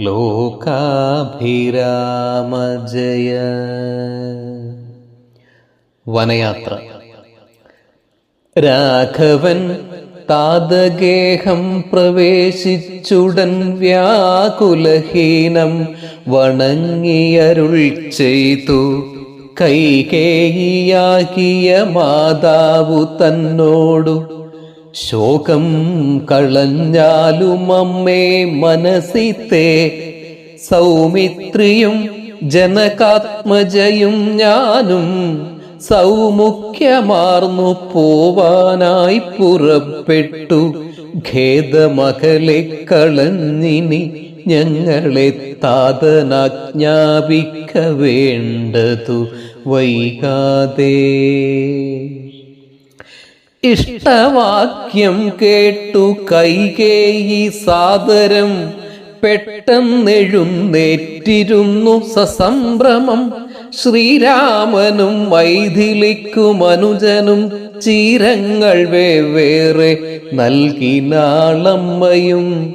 ലോകാഭിരാമ ജയ വനയാത്ര. രാഘവൻ താതഗേഹം പ്രവേശിച്ചുടൻ വ്യാകുലഹീനം വണങ്ങിയരുൾ ചെയ്തു. കൈകേയിയാകിയ മാതാവു തന്നോടു ശോകം കളഞ്ഞാലും അമ്മേ മനസ്സിത്തെ സൗമിത്രിയും ജനകാത്മജയും ഞാനും സൗമുഖ്യമാർന്നു പോവാനായി പുറപ്പെട്ടു. ഖേദമകലെ കളഞ്ഞിനി ഞങ്ങളെ താതനാജ്ഞാപിക്ക വേണ്ടതു വൈകാതെ. ഇഷ്ടവാക്യം കേട്ടു കൈകേയി സാദരം. പെട്ടെന്നെഴുന്നേറ്റിരുന്നു സസംഭ്രമം. ശ്രീരാമനും വൈഥിലിക്കുമനുജനും ചീരങ്ങൾ വെവ്വേറെ നൽകിനാളമ്മയും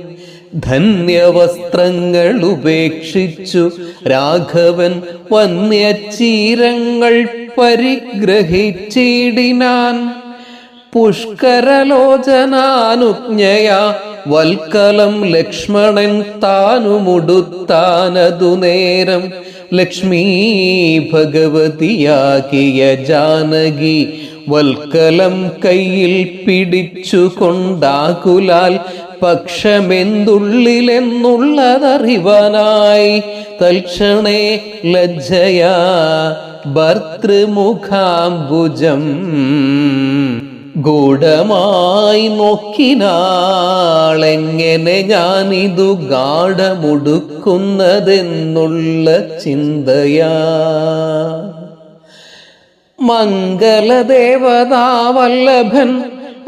ധന്യവസ്ത്രങ്ങൾ ഉപേക്ഷിച്ചു രാഘവൻ വന്യചീരങ്ങൾ പരിഗ്രഹിച്ചിടിനാൻ. പുഷ്കരലോചനാനുജ്ഞയ. വൽക്കലം ലക്ഷ്മണൻ താനുമുടുത്താനതു നേരം. ലക്ഷ്മീ ഭഗവതിയാകിയ ജാനകി വൽക്കലം കയ്യിൽ പിടിച്ചു കൊണ്ടാകുലാൽ പക്ഷമെന്തുള്ളിലെന്നുള്ളതറിവാനായി. തൽക്ഷണേ ലജ്ജയാ ഭർത്തൃമുഖാംബുജം. ഗൂഢമായി നോക്കിനാളെങ്ങനെ ഞാനിതു ഗാഢമുടുക്കുന്നതെന്നുള്ള ചിന്തയാ. മംഗലദേവതാവല്ലഭൻ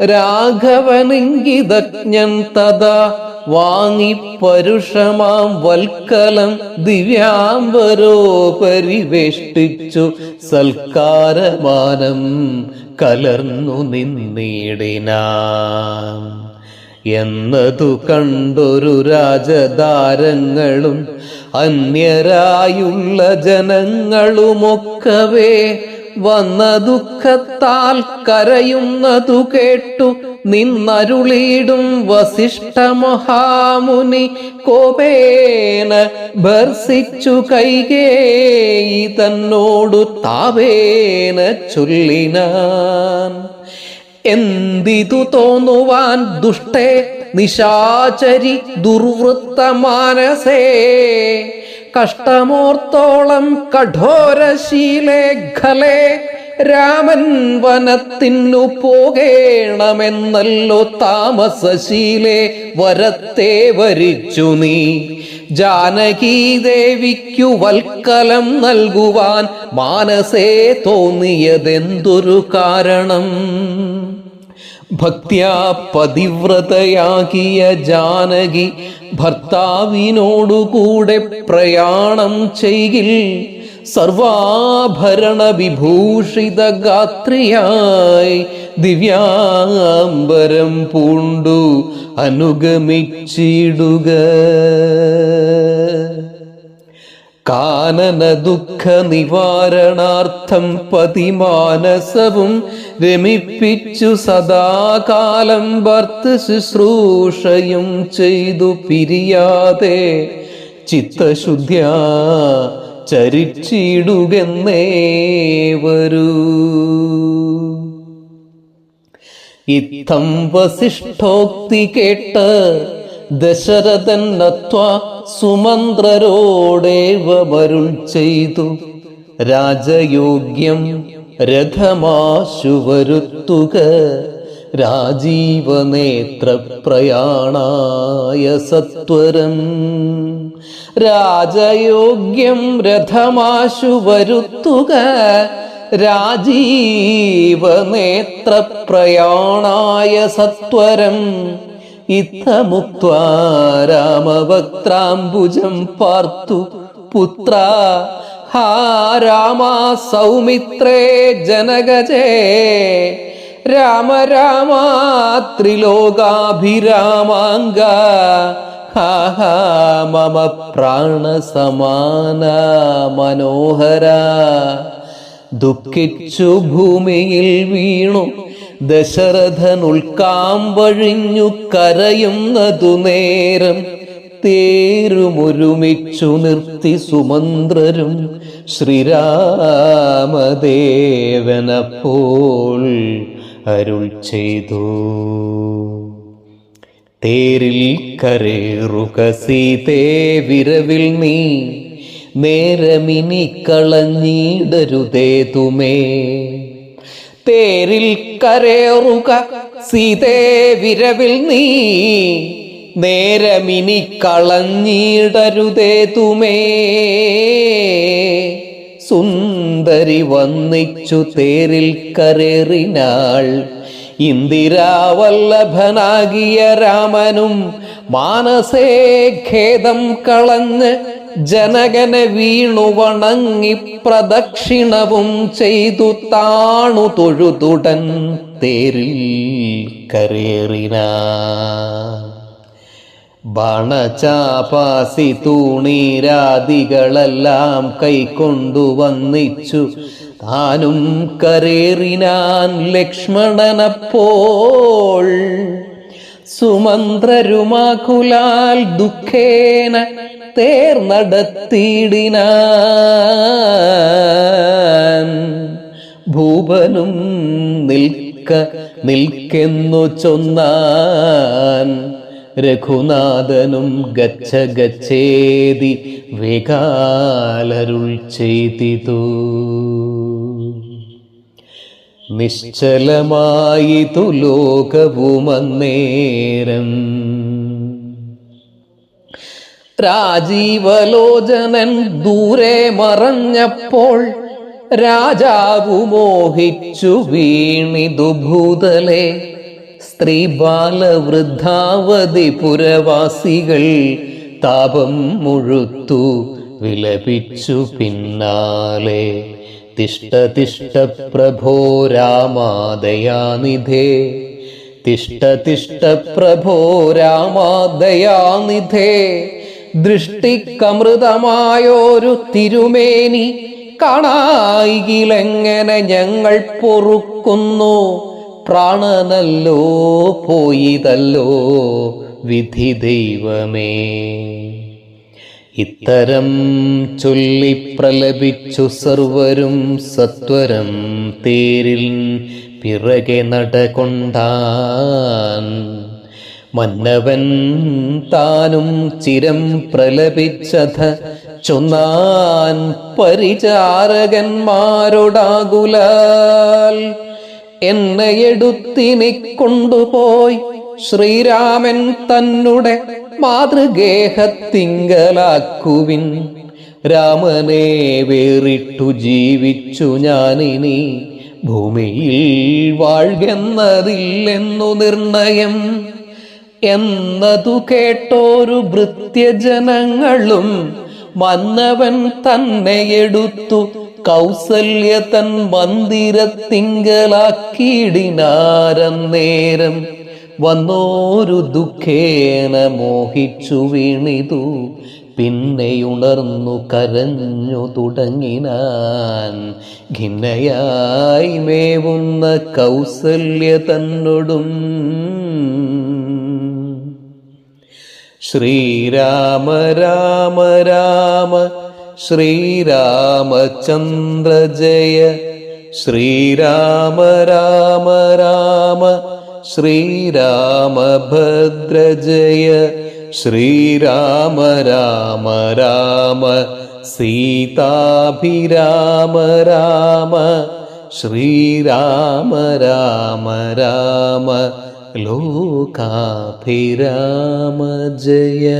രാഘവനിങ്കിതജ്ഞൻ തഥാ വാങ്ങി പരുഷമാം വൽക്കലം ദിവ്യാംബരോ പരിവേഷ്ടിച്ചു സൽക്കാരമാനം കലർന്നു നിന്നിടിനാം. എന്നതു കണ്ടൊരു രാജധാരങ്ങളും അന്യരായുള്ള ജനങ്ങളുമൊക്കവേ വന്ന ദുഃഖത്താൽ കരയുന്നതു കേട്ടു. നിന്നരുളിയിടും വസിഷ്ഠ മഹാമുനി കോപേന ഭർസിച്ചു കൈകേയി തന്നോടു താവേന ചൊല്ലിനാൻ. എന്തിതു തോന്നുവാൻ ദുഷ്ടേ നിശാചരി ദുർവൃത്ത മാനസേ കഷ്ടമോർത്തോളം കഠോരശീലേഖലേ രാമൻ വനത്തിനു പോകേണമെന്നല്ലോ താമസശീലെ വരത്തെ വരിച്ചു നീ. ജാനകീ ദേവിക്കു വൽക്കലം നൽകുവാൻ മാനസേ തോന്നിയതെന്തൊരു കാരണം? ഭക്ത്യാ പതിവ്രതയാകിയ ജാനകി ഭർത്താവിനോടുകൂടെ പ്രയാണം ചെയ്യിൽ സർവാഭരണ വിഭൂഷിത ഗാത്രിയായി ദിവ്യാംബരം പൂണ്ടു അനുഗമിച്ചിടുക. കാനന ദുഃഖ നിവാരണാർത്ഥം പതിമാനസവും രമിപ്പിച്ചു സദാകാലം ഭർത്ത് ശുശ്രൂഷയും ചെയ്തു പിരിയാതെ ചിത്തശുദ്ധ്യ ചരിച്ചിടുകെന്നേ വരൂ. ഇത്തം വസിഷ്ഠോക്തി കേട്ട് ദശരഥൻ നത്വ സുമന്ത്രരോടേവമരുൾ ചെയ്തു. രാജയോഗ്യം രഥമാശു വരുത്തുക രാജീവനേത്ര പ്രയാണായ സത്വരം. രാജയോഗ്യം രഥമാശു വരുത്തുക രാജീവനേത്രപ്രയാണായ സത്വരം. ഇത്തമുക്വാ രാമവക്ത്രാംബുജം പാർത്തു. പുത്ര ഹാ രാമ സൗമിത്രേ ജനകജേ. രാമ രാമ ത്രിലോകാഭിരാമാംഗ. മമ പ്രാണസമാന മനോഹര. ദുഃഖിച്ചു ഭൂമിയിൽ വീണു. ദശരഥൻ ഉൾക്കാമ്പഴിഞ്ഞു കരയുന്നതു നേരം തേരുമൊരുമിച്ചു നിർത്തി സുമന്ത്രരും ശ്രീരാമദേവനപ്പോൾ അരുൾ ചെയ്തു. തേരിൽ കരേറുക സീതേ വിരവിൽ നീ നേരമിനി കളഞ്ഞിടരുതേ തുമേ. തേരിൽ കരേറുക സീതേ വിരവിൽ നീ. നേരമിനി കളഞ്ഞിടരുതേ തുമേ. സുന്ദരി വന്നിച്ചു തേരിൽ കരേറിനാൾ. ഇന്ദിരാവല്ലഭനാകിയ രാമനും മാനസേ ഖേദം കളഞ്ഞ് ജനകനെ വീണു വണങ്ങി പ്രദക്ഷിണവും ചെയ്തു താണു തൊഴുതുടൻ തേരിൽ കരേറിന. ബാണചാപാസി തൂണീരാദികളെല്ലാം കൈക്കൊണ്ടു വന്നിച്ചു. താനും കരേറിനാൻ ലക്ഷ്മണനപ്പോൾ സുമന്ത്രരുമാകുലാൽ ദുഃഖേന തേർന്നടത്തിയിടിനാൻ ഭൂപനും നിൽക്ക നിൽക്കെന്നു ചൊന്നാൻ. രഘുനാഥനും ഗച്ഛ ഗച്ഛേതി വികാലരുൾ ചെയ്തിതു. നിശ്ചലമായിതു തുലോകവുമന്നേരം രാജീവലോചനൻ ദൂരെ മറഞ്ഞപ്പോൾ രാജാവു മോഹിച്ചു വീണിതു ഭൂതലെ. സ്ത്രീ ബാലവൃദ്ധാവതി പുരവാസികൾ താപം മുഴുത്തു വിലപിച്ചു പിന്നാലെ. തിഷ്ട തിഷ്ട പ്രഭോ രാമാദയാനിധേ തിഷ്ട തിഷ്ട പ്രഭോ രാമാദയാനിധേ ദൃഷ്ടിക്കമൃതമായോരു തിരുമേനി കാണായിലെങ്ങനെ ഞങ്ങൾ പൊറുക്കുന്നു? പ്രാണനല്ലോ പോയിതല്ലോ വിധി ദൈവമേ. ഇത്തരം ചൊല്ലി പ്രലപിച്ചു സർവരും സത്വരം തേരിൽ പിറകെ നടകൊണ്ടാൻ. മന്നവൻ താനും ചിരം പ്രലപിച്ചത് ചൊന്നാൻ പരിചാരകന്മാരോടാകുലാൽ. എന്നെ എടുത്തിനി കൊണ്ടുപോയി ശ്രീരാമൻ തന്നെ മാതൃഗേഹത്തിങ്കലാക്കുവിൻ. രാമനെ വേറിട്ടു ജീവിച്ചു ഞാനിനി. ഭൂമിയിൽ വാഴ്കെന്നതില്ലെന്നു നിർണയം. എന്നതു കേട്ടോരു ഭൃത്യജനങ്ങളും വന്നവൻ തന്നെ എടുത്തു കൗസല്യ തൻ മന്ദിരത്തിങ്കലാക്കിയിടിനാരന്നേരം. വന്നോരു ദുഃഖേന മോഹിച്ചു വീണിതു. പിന്നെയുണർന്നു കരഞ്ഞു തുടങ്ങിനാൻ. ഖിന്നയായി മേവുന്ന കൗസല്യ തന്നോടും. ശ്രീരാമ രാമ രാമ ശ്രീരാമചന്ദ്ര ജയ ശ്രീരാമ രാമ രാമ श्रीरामभद्रजय। श्रीराम राम राम। सीताभिराम राम। श्रीराम राम राम। लोकाभिराम जय।